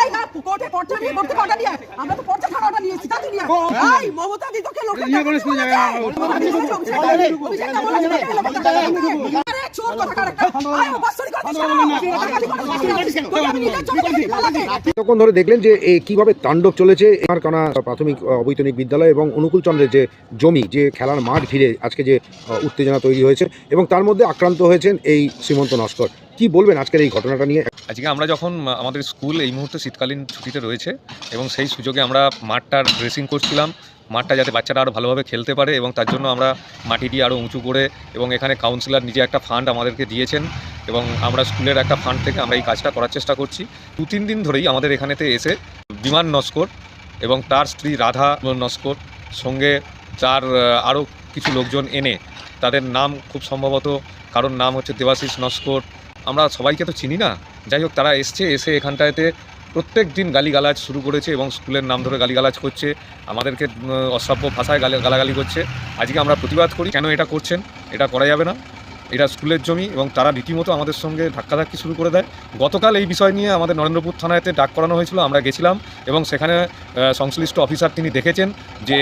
এই না কোর্টে পর্চা নিয়ে ভর্তি কটা নিয়ে আমরা তো পর্চা খানাটা নিয়েছি তাতে নিয়ে এই মমতা দি তোকে লোকে চোর কথা কারেক্ট আয় বাসরি। তখন ধরে দেখলেন যে কীভাবে তাণ্ডব চলেছে প্রাথমিক অবৈতনিক বিদ্যালয় এবং অনুকূল চন্দ্রের যে জমি যে খেলার মাঠ ঘিরে আজকে যে উত্তেজনা তৈরি হয়েছে এবং তার মধ্যে আক্রান্ত হয়েছেন এই শ্রীমন্ত নস্কর কি বলবেন আজকের এই ঘটনাটা নিয়ে? আজকে আমরা যখন আমাদের স্কুল এই মুহূর্তে শীতকালীন ছুটিতে রয়েছে এবং সেই সুযোগে আমরা মাঠটার ড্রেসিং করছিলাম। মাঠটা যাতে বাচ্চারা আরও ভালোভাবে খেলতে পারে এবং তার জন্য আমরা মাটি দিয়ে আরও উঁচু করে এবং এখানে কাউন্সিলর নিজে একটা ফান্ড আমাদেরকে দিয়েছেন এবং আমরা স্কুলের একটা ফান্ড থেকে আমরা এই কাজটা করার চেষ্টা করছি। দু তিন দিন ধরেই আমাদের এখানেতে এসে বিমান নস্কর এবং তার স্ত্রী রাধা নস্কর সঙ্গে তার আরও কিছু লোকজন এনে তাদের নাম খুব সম্ভবত কারোর নাম হচ্ছে দেবাশিস নস্কর আমরা সবাইকে তো চিনি না। যাই হোক, তারা এসছে, এসে এখানটাতে প্রত্যেক দিন গালিগালাজ শুরু করেছে এবং স্কুলের নাম ধরে গালিগালাজ করছে। আমাদেরকে অসভ্য ভাষায় গালি, গালাগালি করছে। আজকে আমরা প্রতিবাদ করি, কেন এটা করছেন? এটা করা যাবে না। এটা স্কুলের জমি এবং তারা রীতিমতো আমাদের সঙ্গে ধাক্কাধাক্কি শুরু করে দেয়। গতকাল এই বিষয় নিয়ে আমাদের নরেন্দ্রপুর থানাতে ডাক করানো হয়েছিল, আমরা গেছিলাম। এবং সেখানে সংশ্লিষ্ট অফিসার তিনি দেখেছেন যে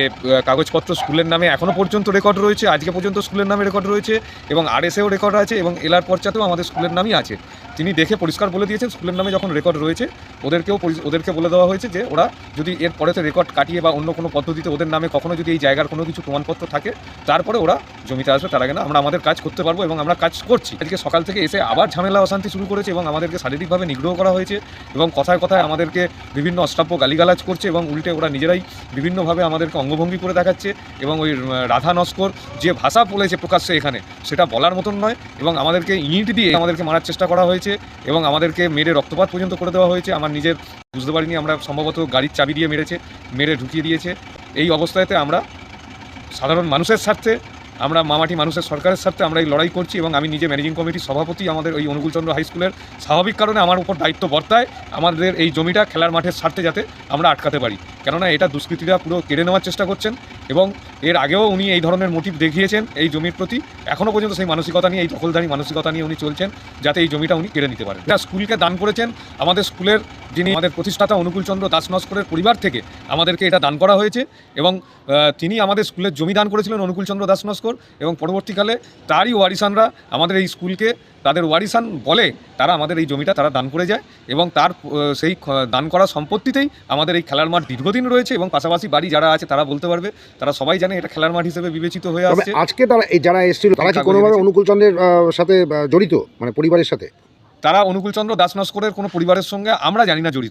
কাগজপত্র স্কুলের নামে এখনও পর্যন্ত রেকর্ড রয়েছে, আজকে পর্যন্ত স্কুলের নামে রেকর্ড রয়েছে এবং আরএসএও রেকর্ড আছে এবং এলার পর্চাতেও আমাদের স্কুলের নামই আছে। তিনি দেখে পরিষ্কার বলে দিয়েছেন স্কুলের নামে যখন রেকর্ড রয়েছে, ওদেরকেও ওদেরকে বলে দেওয়া হয়েছে যে, ওরা যদি এর পরেতে রেকর্ড কাটিয়ে বা অন্য কোনো পদ্ধতিতে ওদের নামে কখনো যদি এই জায়গার কোনো কিছু প্রমাণপত্র থাকে, তারপরে ওরা জমিতে আসবে, তার আগে না আমরা আমাদের কাজ করতে পারব এবং আমরা কাজ করছি। আজকে সকাল থেকে এসে আবার ঝামেলা, অশান্তি শুরু করেছে এবং আমাদেরকে শারীরিকভাবে নিগ্রহ করা হয়েছে এবং কথায় কথায় আমাদেরকে বিভিন্ন অশ্রাব্য গালিগালাজ করছে এবং উল্টে ওরা নিজেরাই বিভিন্নভাবে আমাদেরকে অঙ্গভঙ্গি করে দেখাচ্ছে এবং ওই রাধা নস্কর যে ভাষা বলেছে প্রকাশ্যে এখানে, সেটা বলার মতন নয় এবং আমাদেরকে ইট দিয়ে আমাদেরকে মারার চেষ্টা করা হয়েছে এবং আমাদেরকে মেরে রক্তপাত পর্যন্ত করে দেওয়া হয়েছে। আমার নিজের বুঝতে পারিনি আমরা সম্ভবত গাড়ির চাবি দিয়ে মেরেছে, মেরে ঢুকিয়ে দিয়েছে। এই অবস্থাতে আমরা সাধারণ মানুষের স্বার্থে আমরা মামাটি মানুষের সরকারের স্বার্থে আমরা এই লড়াই করছি এবং আমি নিজে ম্যানেজিং কমিটির সভাপতি আমাদের ওই অনুকূলচন্দ্র হাই স্কুলের স্বাভাবিক কারণে আমার উপর দায়িত্ব বর্তায়। আমাদের এই জমিটা খেলার মাঠের স্বার্থে যাতে আমরা আটকাতে পারি। কেননা এটা দুষ্কৃতীরা পুরো কেড়ে নেওয়ার চেষ্টা করছেন এবং এর আগেও উনি এই ধরনের মোটিভ দেখিয়েছেন এই জমির প্রতি। এখনও পর্যন্ত সেই মানসিকতা নিয়ে, এই দখলদারি মানসিকতা নিয়ে উনি চলছেন যাতে এই জমিটা উনি কেড়ে নিতে পারেন। এটা স্কুলকে দান করেছেন। আমাদের স্কুলের যিনি আমাদের প্রতিষ্ঠাতা অনুকূলচন্দ্র দাস নস্করের পরিবার থেকে আমাদেরকে এটা দান করা হয়েছে এবং তিনি আমাদের স্কুলের জমি দান করেছিলেন অনুকূলচন্দ্র দাস নস্কর এবং পরবর্তীকালে তারই ওয়ারিসানরা আমাদের এই স্কুলকে তাদের ওয়ারিসান বলে তারা আমাদের এই জমিটা তারা দান করে যায় এবং তার সেই দান করা সম্পত্তিতেই আমাদের এই খেলার মাঠ দীর্ঘদিন রয়েছে এবং পাশাপাশি বাড়ি যারা আছে তারা বলতে পারবে তারা সবাই জানে এটা খেলার মাঠ হিসেবে বিবেচিত হয়ে আসছে। আজকে তারা এই যারা এসেছিল তারা কি কোনোভাবে অনুকূলচন্দ্রের অনুকূল চন্দ্রের সাথে জড়িত? মানে পরিবারের সাথে? তারা অনুকূলচন্দ্র দাস নস্করের কোনো পরিবারের সঙ্গে আমরা জানি না জড়িত।